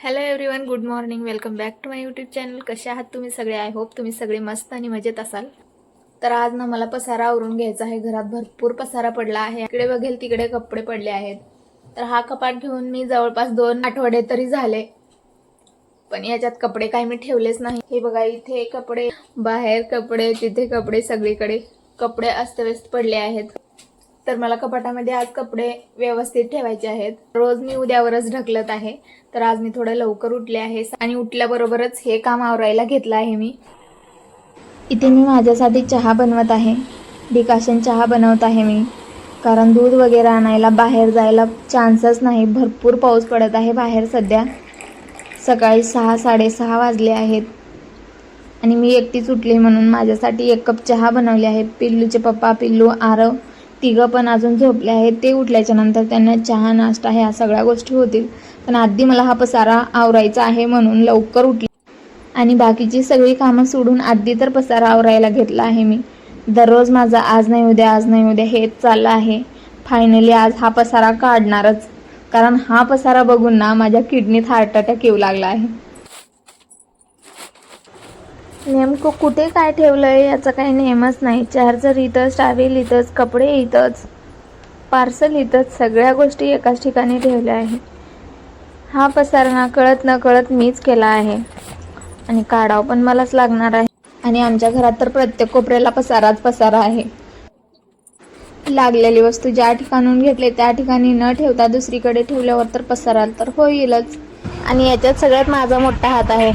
Hello everyone good morning welcome back to my YouTube channel कसे आहात तुम्ही सगळे? आय होप तुम्ही सगळे मस्त आणि मजेत असाल. तर आज ना मला पसारा आवरून घ्यायचा आहे. घरात भरपूर पसारा पडला आहे. इकडे बघेल तिकडे कपडे पडले आहेत. तर हा कपाट घेऊन मी जवळपास दोन आठवडे तरी झाले. पण याच्यात कपडे काही मी ठेवलेच नाही. हे बघा इथे कपडे बाहेर कपडे तिथे कपडे सगळीकडे कपडे अस्तव्यस्त पडले आहेत. तर मला कपाटामध्ये आज कपडे व्यवस्थित ठेवायचे आहेत. रोज मी उद्यावरच ढकलत आहे. तर आज मी थोडं लवकर उठले आहे आणि उठल्याबरोबरच हे काम आवरायला घेतलं आहे मी. इथे मी माझ्यासाठी चहा बनवत आहे. डिकाशन चहा बनवत आहे मी. कारण दूध वगैरे आणायला बाहेर जायला चान्सच नाही. भरपूर पाऊस पडत आहे बाहेर सध्या. सकाळी सहा साडेसहा वाजले आहेत. आणि मी एकटीच उठली म्हणून माझ्यासाठी एक कप चहा बनवले आहे. पिल्लूचे पप्पा पिल्लू आरव तिघं पण अजून झोपले आहेत. ते उठल्याच्या नंतर त्यांना चहा नाश्ता ह्या सगळ्या गोष्टी होतील. पण आधी मला हा पसारा आवरायचा आहे म्हणून लवकर उठली. आणि बाकीची सगळी कामं सोडून आधी तर पसारा आवरायला घेतला आहे मी. दररोज माझा आज नाही उद्या आज नाही उद्या हेच चाललं आहे. फायनली आज हा पसारा काढणारच. कारण हा पसारा बघून ना माझ्या किडनीत हार्ट अटॅक येऊ लागला आहे. नेमकं कुठे काय ठेवलंय याचा काही नेमच नाही. चार्जर इथंच टावेल इथंच कपडे इथंच पार्सल इथंच सगळ्या गोष्टी एकाच ठिकाणी ठेवल्या आहे हा पसारणा कळत न कळत मीच केला आहे. आणि काढाव पण मलाच लागणार आहे. आणि आमच्या घरात तर प्रत्येक कोपऱ्याला पसाराच पसारा आहे. लागलेली वस्तू ज्या ठिकाणून घेतले त्या ठिकाणी न ठेवता दुसरीकडे ठेवल्यावर तर पसाराल तर होईलच. आणि याच्यात सगळ्यात माझा मोठा हात आहे.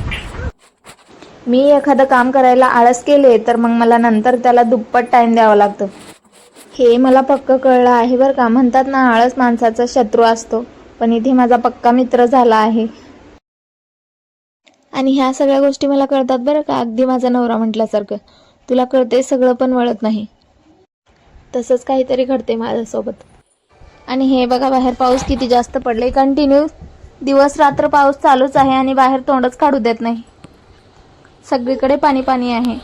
मी एखादं काम करायला आळस केले तर मग मला नंतर त्याला दुप्पट टाइम द्यावा लागतो. हे मला पक्क कळलं आहे बरं का. म्हणतात ना आळस माणसाचा शत्रू असतो. पण इथे माझा पक्का मित्र झाला आहे. आणि ह्या सगळ्या गोष्टी मला कळतात बरं का. अगदी माझा नवरा म्हटल्यासारखं. तुला कळते सगळं पण वळत नाही. तसंच काहीतरी घडते माझ्यासोबत. आणि हे बघा बाहेर पाऊस किती जास्त पडले कंटिन्यू दिवस रात्र पाऊस चालूच आहे आणि बाहेर तोंडच काढू देत नाही. सगळीकडे पाणी पाणी आहे.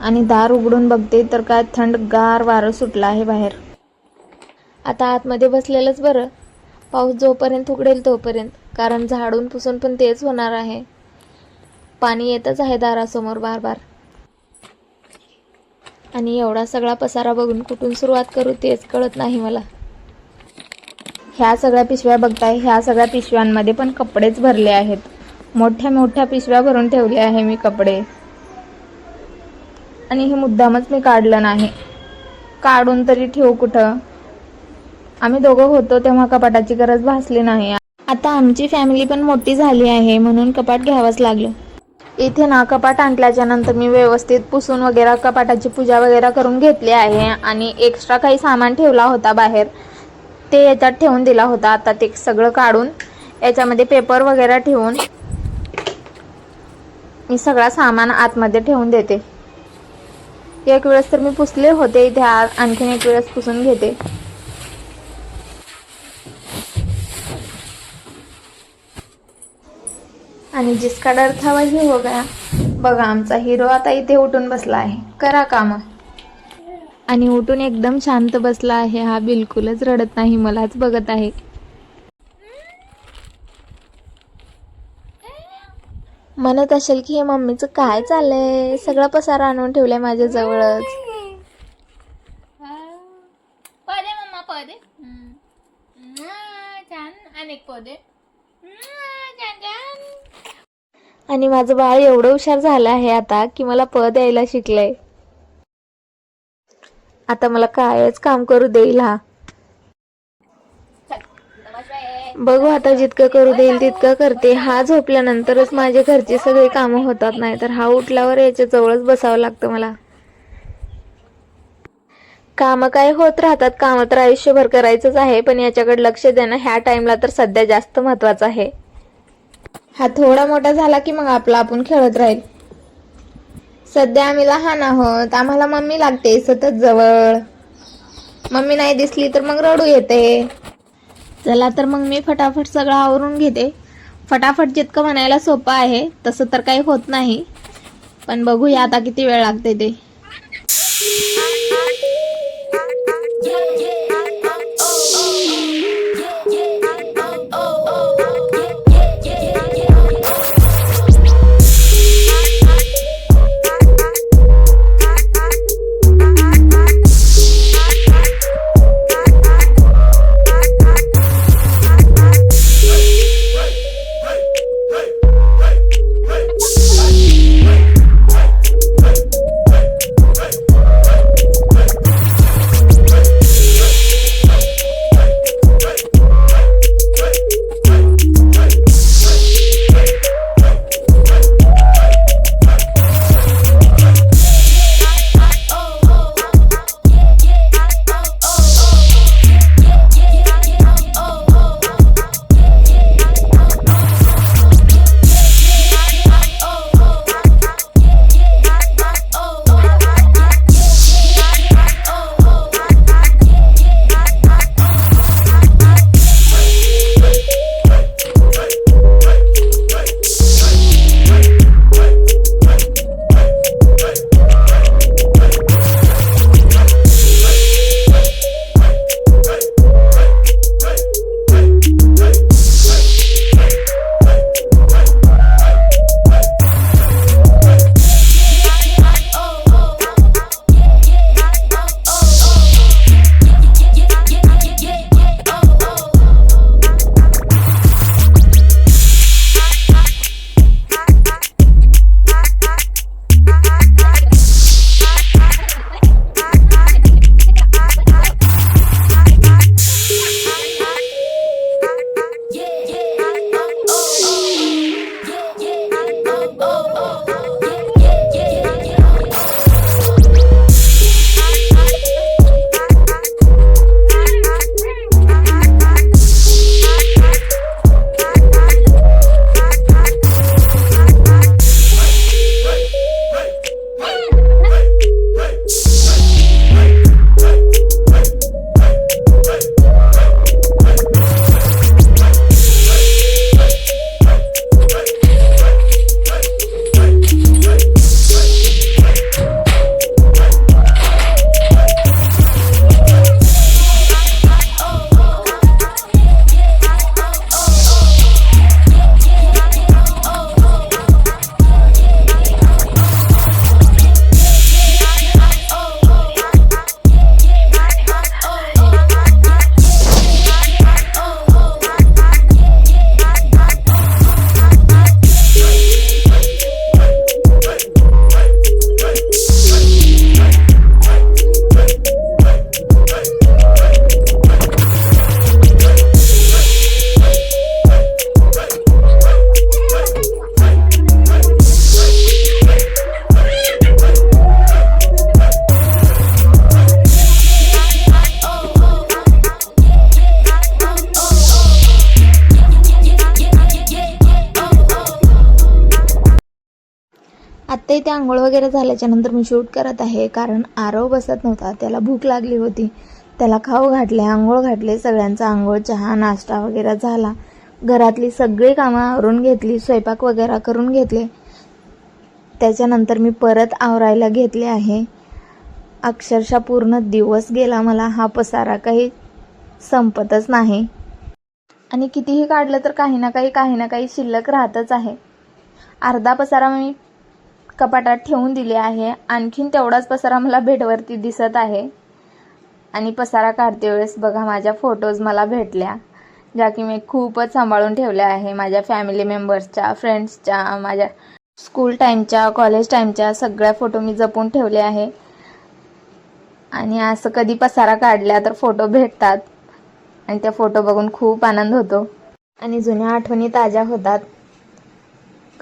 आणि दार उघडून बघते तर काय थंड गार वारं सुटलं आहे बाहेर. आता आतमध्ये बसलेलंच बरं. पाऊस जोपर्यंत उघडेल तोपर्यंत कारण झाडून पुसून पण तेच होणार आहे. पाणी येतच आहे दारासमोर बार बार. आणि एवढा सगळा पसारा बघून कुठून सुरुवात करू तेच कळत नाही मला. ह्या सगळ्या पिशव्या बघताय ह्या सगळ्या पिशव्यांमध्ये पण कपडेच भरले आहेत. मोठ्या मोठ्या पिशव्या भरून ठेवले आहे मी कपडे. आणि हे मुद्दामच मी काढलं नाही. काढून तरी ठेवू कुठं? आम्ही दोघं होतो तेव्हा कपाटाची गरज भासली नाही. आता आमची फॅमिली पण मोठी झाली आहे म्हणून कपाट घ्यावंच लागलं. इथे ना कपाट आणल्याच्या नंतर मी व्यवस्थित पुसून वगैरे कपाटाची पूजा वगैरे करून घेतली आहे आणि एक्स्ट्रा काही सामान ठेवला होता बाहेर. ते याच्यात ठेवून दिला होता. आता ते सगळं काढून याच्यामध्ये पेपर वगैरे ठेवून मी सगळा सामान आतमध्ये ठेवून देते. एक वेळेस तर मी पुसले होते इथे आणखीन एक वेळेस पुसून घेते. आणि जिसका डर था वही हो गया बघा आमचा हिरो आता इथे उठून बसला आहे. करा काम. आणि उठून एकदम शांत बसला आहे. हा बिलकुलच रडत नाही मलाच बघत आहे. म्हणत असेल की हे मम्मीचं काय चाललंय? सगळं पसारा आणून ठेवलंय माझ्या जवळच. पदे मम्मा पदे. छान. अनेक पदे छान छान आणि माझं बाळ एवढं हुशार झालं आहे आता की मला पद यायला शिकलंय. आता मला कायच काम करू देईल हा. बघू आता जितकं करू देईल तितकं करते. हा झोपल्यानंतरच माझे घरचे सगळे कामं होतात नाही तर हा उठल्यावर याच्या जवळच बसावं लागतं मला. कामं काय होत राहतात कामं तर आयुष्यभर करायचंच आहे पण याच्याकडे लक्ष देणं ह्या टाइमला तर सध्या जास्त महत्वाचं आहे. हा थोडा मोठा झाला की मग आपला आपण खेळत राहील. सध्या आम्ही लहान आहोत. आम्हाला मम्मी लागते सतत जवळ. मम्मी नाही दिसली तर मग रडू येते. चला तर मग मी फटाफट सगळं आवरून घेते. फटाफट जितकं म्हणायला सोपं आहे तसं तर काही होत नाही. पण बघूया आता किती वेळ लागते ते. आत्ता इथे आंघोळ वगैरे झाल्याच्यानंतर मी शूट करत आहे कारण आरव बसत नव्हता. त्याला भूक लागली होती. त्याला खाऊ घातले आंघोळ घातले सगळ्यांचा आंघोळ चहा नाश्ता वगैरे झाला. घरातली सगळी कामं आवरून घेतली स्वयंपाक वगैरे करून घेतले. त्याच्यानंतर मी परत आवरायला घेतले आहे. अक्षरशः पूर्ण दिवस गेला मला हा पसारा काही संपतच नाही. आणि कितीही काढलं तर काही ना काही काही ना काही शिल्लक राहतच आहे. अर्धा पसारा मी कपाटात ठेवून दिली आहे. आणखीन तेवढाच पसारा मला बेडवरती दिसत आहे. आणि पसारा काढते वेळेस बघा माझ्या फोटोज मला भेटल्या. ज्या की मी खूपच सांभाळून ठेवल्या आहे. माझ्या फॅमिली मेंबर्सच्या फ्रेंड्सच्या माझ्या स्कूल टाईमच्या कॉलेज टाईमच्या सगळ्या फोटो मी जपून ठेवले आहे. आणि असं कधी पसारा काढला तर फोटो भेटतात. आणि त्या फोटो बघून खूप आनंद होतो. आणि जुन्या आठवणी ताज्या होतात.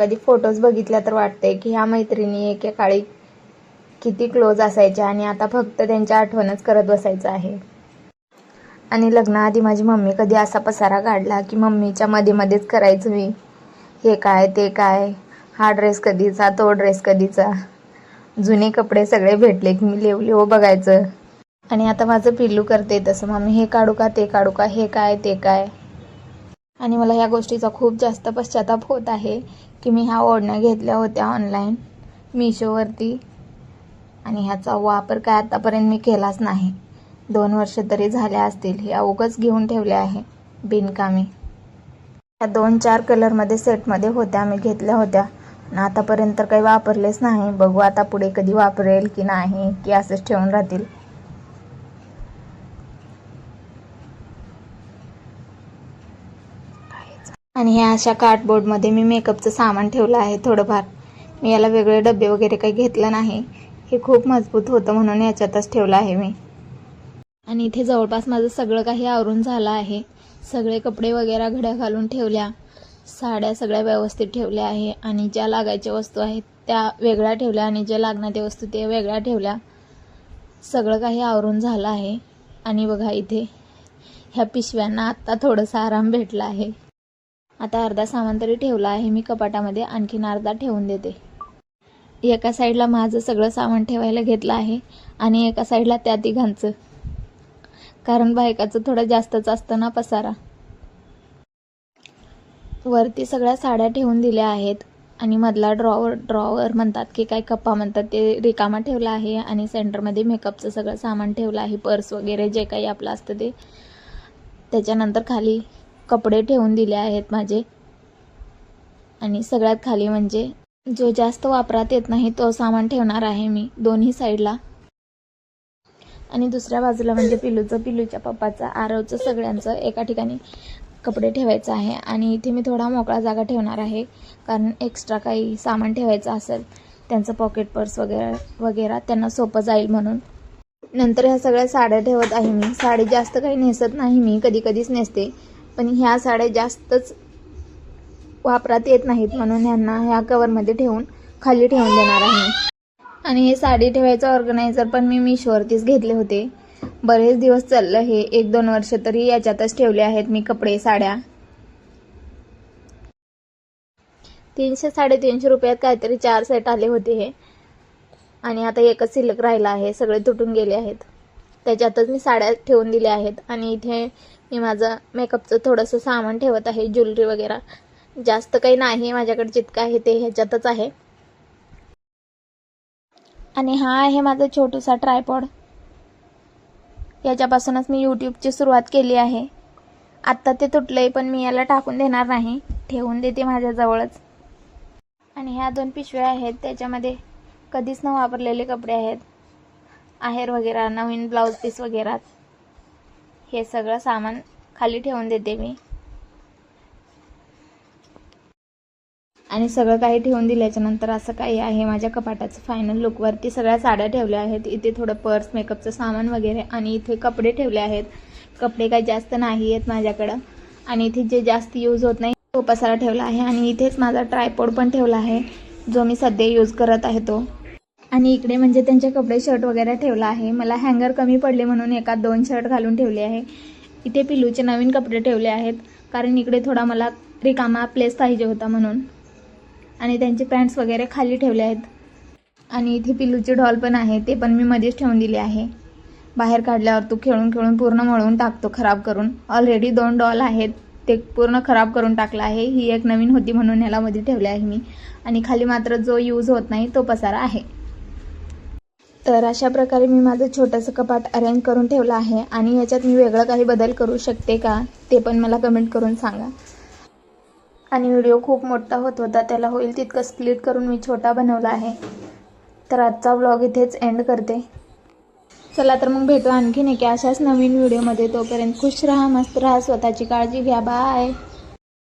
कधी फोटोज बघितल्या तर वाटते की ह्या मैत्रिणी एकेकाळी किती क्लोज असायच्या आणि आता फक्त त्यांच्या आठवणच करत बसायचं आहे. आणि लग्नाआधी माझी मम्मी कधी असा पसारा काढला की मम्मीच्या मध्ये मध्येच करायचं मी. हे काय ते काय? हा ड्रेस कधीचा तो ड्रेस कधीचा? जुने कपडे सगळे भेटले की मी लिव हो बघायचं. आणि आता माझं पिल्लू करते तसं मम्मी हे काढू का ते काढू का हे काय ते काय? आणि मला ह्या गोष्टीचा खूप जास्त पश्चाताप होत आहे की मी ह्या ओढण्या घेतल्या होत्या ऑनलाईन मिशोवरती आणि ह्याचा वापर काय आतापर्यंत मी केलाच नाही. दोन वर्ष तरी झाल्या असतील हे अवघच घेऊन ठेवले आहे बिनकामी. ह्या दोन चार कलरमध्ये सेटमध्ये होत्या मी घेतल्या होत्या. आणि आतापर्यंत तर काही वापरलेच नाही. बघू आता पुढे कधी वापरेल की नाही की असंच ठेवून राहतील. आणि ह्या अशा कार्डबोर्डमध्ये मी मेकअपचं सामान ठेवलं आहे थोडंफार. मी याला वेगळे डबे वगैरे काही घेतलं नाही. हे खूप मजबूत होतं म्हणून याच्यातच ठेवलं आहे मी. आणि इथे जवळपास माझं सगळं काही आवरून झालं आहे. सगळे कपडे वगैरे घड्या घालून ठेवल्या. साड्या सगळ्या व्यवस्थित ठेवल्या आहे. आणि ज्या लागायच्या वस्तू आहेत त्या वेगळ्या ठेवल्या आणि ज्या लागणाऱ्या वस्तू त्या वेगळ्या ठेवल्या. सगळं काही आवरून झालं आहे. आणि बघा इथे ह्या पिशव्यांना आत्ता थोडासा आराम भेटला आहे. आता अर्धा सामान तरी ठेवलं आहे मी कपाटामध्ये आणखीन अर्धा ठेवून देते. एका साईडला माझं सगळं सामान ठेवायला घेतलं आहे आणि एका साईडला त्या तिघांचं. कारण बायकाचं थोडं जास्तच असतं ना पसारा. वरती सगळ्या साड्या ठेवून दिल्या आहेत आणि मधला ड्रॉवर ड्रॉवर म्हणतात की काय कप्पा म्हणतात ते रिकामा ठेवला आहे आणि सेंटरमध्ये मेकअपचं सगळं सामान ठेवलं आहे पर्स वगैरे जे काही आपलं असतं ते. त्याच्यानंतर खाली कपडे ठेवून दिले आहेत माझे. आणि सगळ्यात खाली म्हणजे जो जास्त वापरात येत नाही तो सामान ठेवणार आहे मी दोन्ही साईडला. आणि दुसऱ्या बाजूला म्हणजे पिलूचं पिलूच्या पप्पाचं आरवचं सगळ्यांचं एका ठिकाणी कपडे ठेवायचं आहे. आणि इथे मी थोडा मोकळा जागा ठेवणार आहे कारण एक्स्ट्रा काही सामान ठेवायचं असेल त्यांचं पॉकेट पर्स वगैरे वगैरे त्यांना सोपं जाईल म्हणून. नंतर ह्या सगळ्या साड्या ठेवत आहे मी. साडी जास्त काही नेसत नाही मी कधी कधीच नेसते. पण ह्या साड्या जास्तच वापरात येत नाहीत म्हणून ह्यांना ह्या कवरमध्ये ठेवून खाली ठेवून देणार आहे आणि हे साडी ठेवायचं ऑर्गनायझर पण मी मिशोवरतीच घेतले होते. बरेच दिवस चाललं हे एक दोन वर्ष तरी याच्यातच ठेवले आहेत मी कपडे साड्या. तीनशे साडेतीनशे रुपयात काहीतरी चार सेट आले होते हे. आणि आता एकच शिल्लक राहिला आहे सगळे तुटून गेले आहेत. त्याच्यातच मी साड्या ठेवून दिल्या आहेत. आणि इथे मी माझं मेकअपचं थोडंसं सामान ठेवत आहे ज्वेलरी वगैरे. जास्त काही नाही माझ्याकडे जितकं आहे ते ह्याच्यातच आहे. आणि हा आहे माझा छोटूसा ट्रायपॉड याच्यापासूनच मी यूट्यूबची सुरुवात केली आहे. आत्ता ते तुटलंय पण मी याला टाकून देणार नाही. ठेवून देते माझ्याजवळच आणि ह्या दोन पिशव्या आहेत त्याच्यामध्ये कधीच न वापरलेले कपडे आहेत. आहेर वगैरे नवीन ब्लाऊज पीस वगैरे. हे सगळं सामान खाली ठेवून देते मी. आणि सगळं काही ठेवून दिल्याच्या नंतर असं काही आहे माझ्या कपाटाचं फायनल लुकवरती सगळ्या साड्या ठेवल्या आहेत. इथे थोडं पर्स मेकअपचं सामान वगैरे आणि इथे कपडे ठेवले आहेत. कपडे काही जास्त नाही आहेत माझ्याकडं. आणि इथे जे जास्त यूज होत नाही तो पसारा ठेवला आहे. आणि इथेच माझा ट्रायपॉड पण ठेवला आहे जो मी सध्या यूज करत आहे तो. आणि इकडे म्हणजे त्यांचे कपडे शर्ट वगैरे ठेवला आहे. मला हँगर कमी पडले म्हणून एका दोन शर्ट घालून ठेवले आहे. इथे पिलूचे नवीन कपडे ठेवले आहेत. कारण इकडे थोडा मला रिकामा प्लेस पाहिजे होता म्हणून. आणि त्यांचे पॅन्ट्स वगैरे खाली ठेवले आहेत. आणि इथे पिलूचे डॉल पण आहे. ते पण मी मध्येच ठेवून दिले आहे. बाहेर काढल्यावर तू खेळून खेळून पूर्ण मळून टाकतो खराब करून. ऑलरेडी दोन डॉल आहेत. ते पूर्ण खराब करून टाकला आहे. ही एक नवीन होती म्हणून ह्याला मध्ये ठेवले आहे मी. आणि खाली मात्र जो यूज होत नाही तो पसारा आहे. तर अशा प्रकारे मी माझं छोटंसं कपाट अरेंज करून ठेवलं आहे. आणि याच्यात मी वेगळं काही बदल करू शकते का ते पण मला कमेंट करून सांगा. आणि व्हिडिओ खूप मोठा होत होता त्याला होईल तितकं स्प्लिट करून मी छोटा बनवला आहे. तर आजचा व्लॉग इथेच एंड करते. चला तर मग भेटू आणखीन एका अशाच नवीन व्हिडिओमध्ये तोपर्यंत खुश राहा मस्त राहा स्वतःची काळजी घ्या. बाय